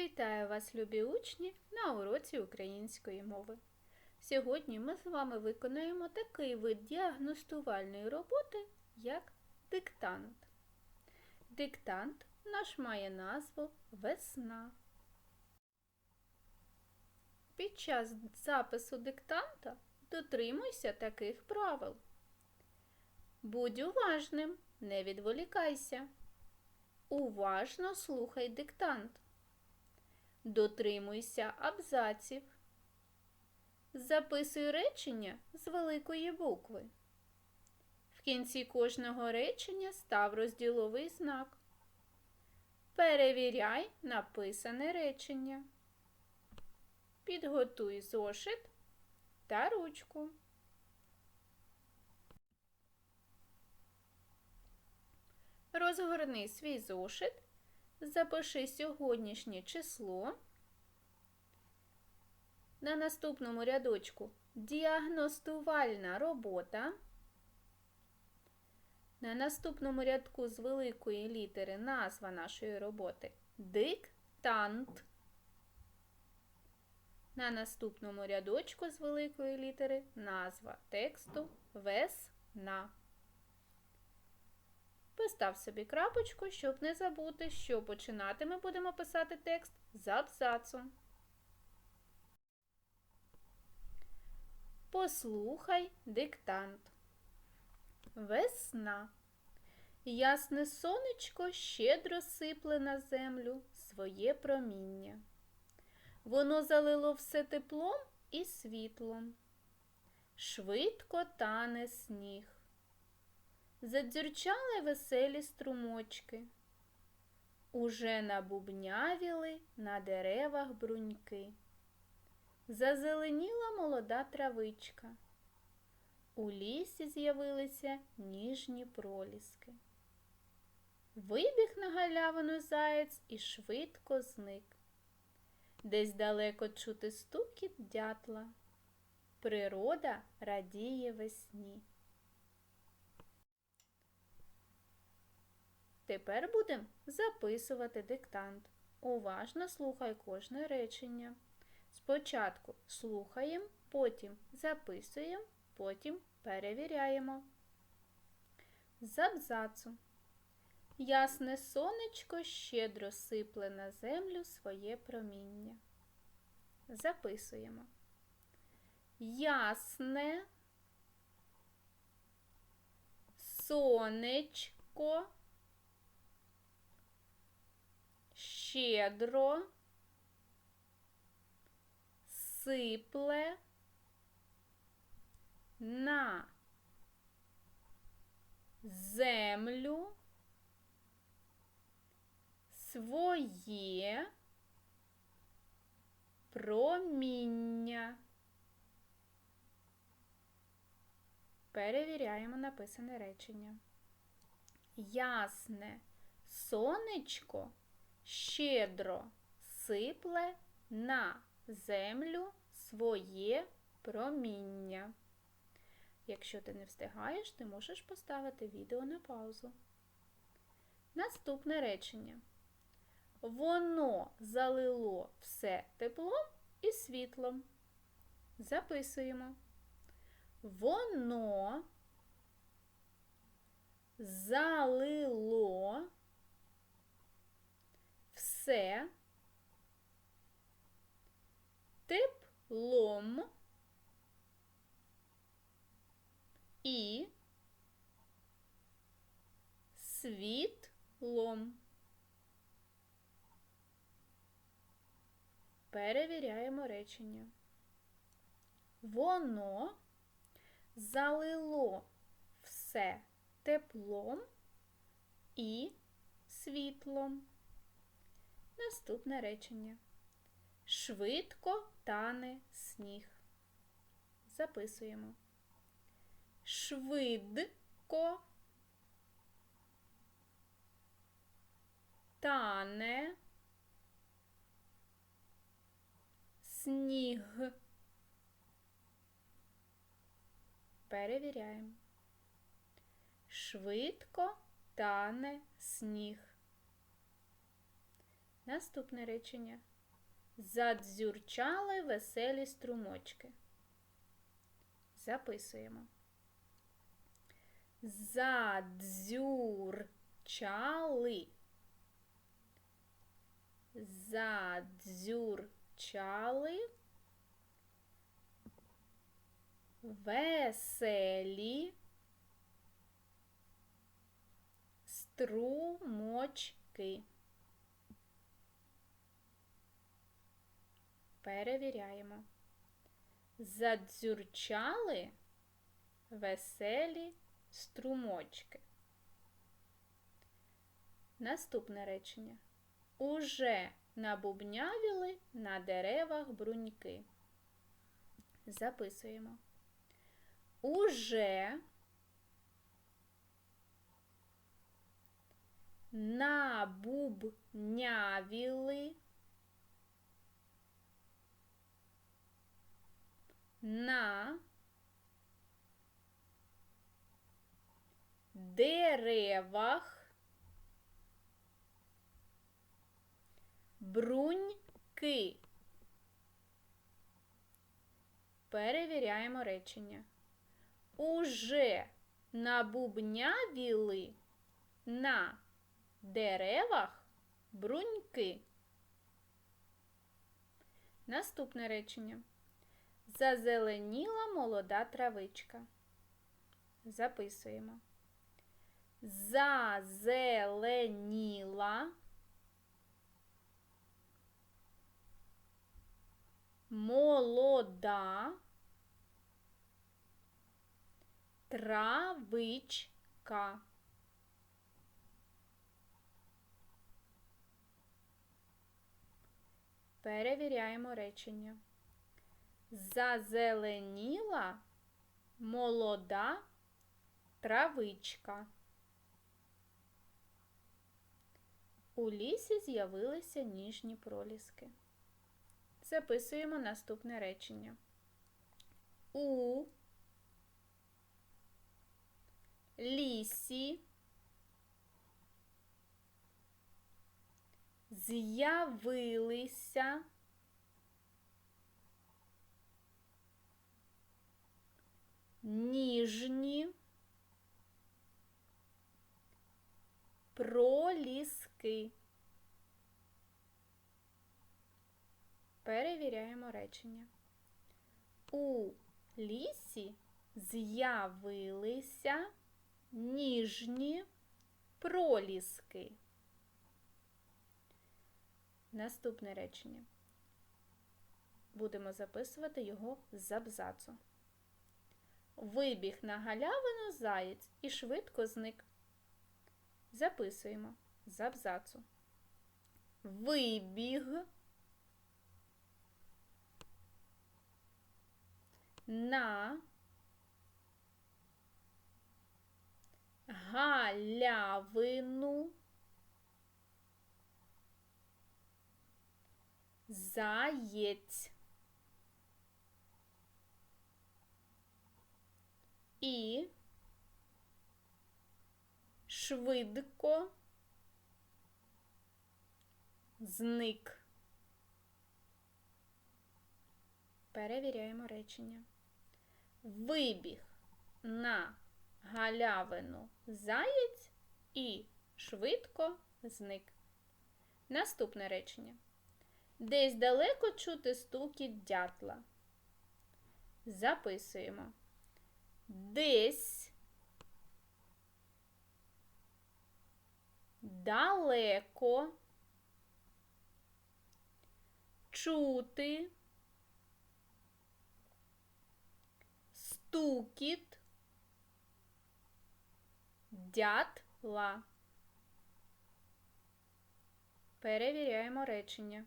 Вітаю вас, любі учні, на уроці української мови. Сьогодні ми з вами виконаємо такий вид діагностувальної роботи, як диктант. Диктант наш має назву весна. Під час запису диктанта дотримуйся таких правил. Будь уважним, не відволікайся. Уважно слухай диктант. Дотримуйся абзаців. Записуй речення з великої букви. В кінці кожного речення став розділовий знак. Перевіряй написане речення. Підготуй зошит та ручку. Розгорни свій зошит, запиши сьогоднішнє число. На наступному рядочку діагностувальна робота. На наступному рядку з великої літери назва нашої роботи диктант. На наступному рядочку з великої літери назва тексту весна. Постав собі крапочку, щоб не забути, що починати ми будемо писати текст з абзацу. Послухай диктант. Весна. Ясне сонечко щедро сипле на землю своє проміння. Воно залило все теплом і світлом. Швидко тане сніг. Задзюрчали веселі струмочки. Уже набубнявіли на деревах бруньки. Зазеленіла молода травичка. У лісі з'явилися ніжні проліски. Вибіг на галявину заєць і швидко зник. Десь далеко чути стукіт дятла. Природа радіє весні. Тепер будемо записувати диктант. Уважно слухай кожне речення. Спочатку слухаємо, потім записуємо, потім перевіряємо. З абзацу. Ясне сонечко щедро сипле на землю своє проміння. Записуємо. Ясне сонечко щедро сипле на землю своє проміння. Перевіряємо написане речення. Ясне сонечко щедро сипле на землю своє проміння. Якщо ти не встигаєш, ти можеш поставити відео на паузу. Наступне речення. Воно залило все теплом і світлом. Записуємо. Воно залило все теплом і світлом. Перевіряємо речення. Воно залило все теплом і світлом. Наступне речення. Швидко тане сніг. Записуємо. Швидко тане сніг. Перевіряємо. Швидко тане сніг. Наступне речення. Задзюрчали веселі струмочки. Записуємо. Задзюрчали. Задзюрчали. Веселі струмочки. Перевіряємо. Задзюрчали веселі струмочки. Наступне речення. Уже набубнявіли на деревах бруньки. Записуємо. Уже набубнявіли на деревах бруньки. Перевіряємо речення. Уже набубнявіли на деревах бруньки. Наступне речення. Зазеленіла молода травичка. Записуємо. Зазеленіла молода травичка. Перевіряємо речення. Зазеленіла молода травичка. У лісі з'явилися ніжні проліски. Записуємо наступне речення. У лісі з'явилися ніжні проліски. Перевіряємо речення. У лісі з'явилися ніжні проліски. Наступне речення. Будемо записувати його з абзацу. Вибіг на галявину заєць і швидко зник. Записуємо з абзацу. Вибіг на галявину заєць. І швидко зник. Перевіряємо речення. Вибіг на галявину заєць і швидко зник. Наступне речення. Десь далеко чути стукіт дятла. Записуємо. Десь далеко чути стукіт дятла. Перевіряємо речення.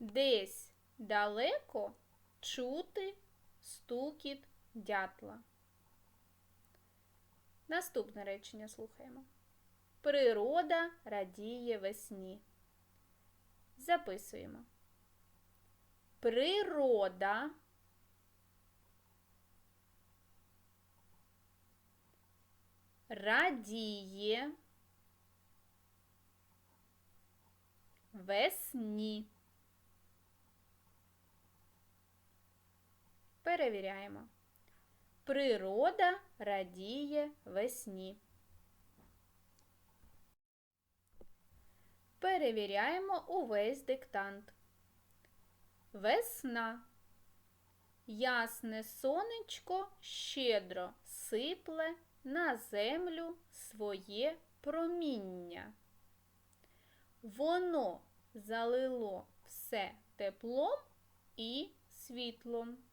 Десь далеко чути стукіт дятла. Наступне речення слухаємо. Природа радіє весні. Записуємо. Природа радіє весні. Перевіряємо. Природа радіє весні. Перевіряємо увесь диктант. Весна. Ясне сонечко щедро сипле на землю своє проміння. Воно залило все теплом і світлом.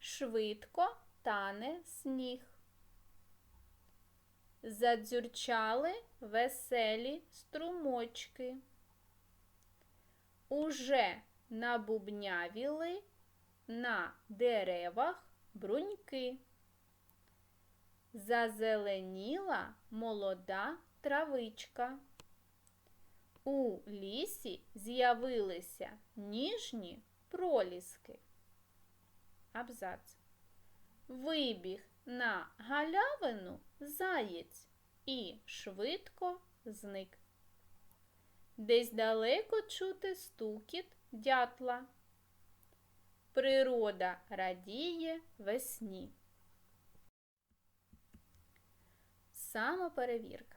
Швидко тане сніг. Задзюрчали веселі струмочки. Уже набубнявіли на деревах бруньки. Зазеленіла молода травичка. У лісі з'явилися ніжні проліски. Абзац. Вибіг на галявину заєць і швидко зник. Десь далеко чути стукіт дятла. Природа радіє весні. Самоперевірка.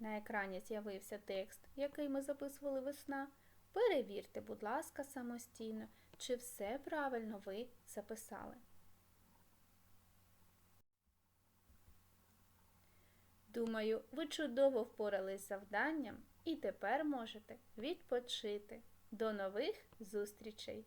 На екрані з'явився текст, який ми записували весна. Перевірте, будь ласка, самостійно, чи все правильно ви записали. Думаю, ви чудово впорались з завданням і тепер можете відпочити. До нових зустрічей!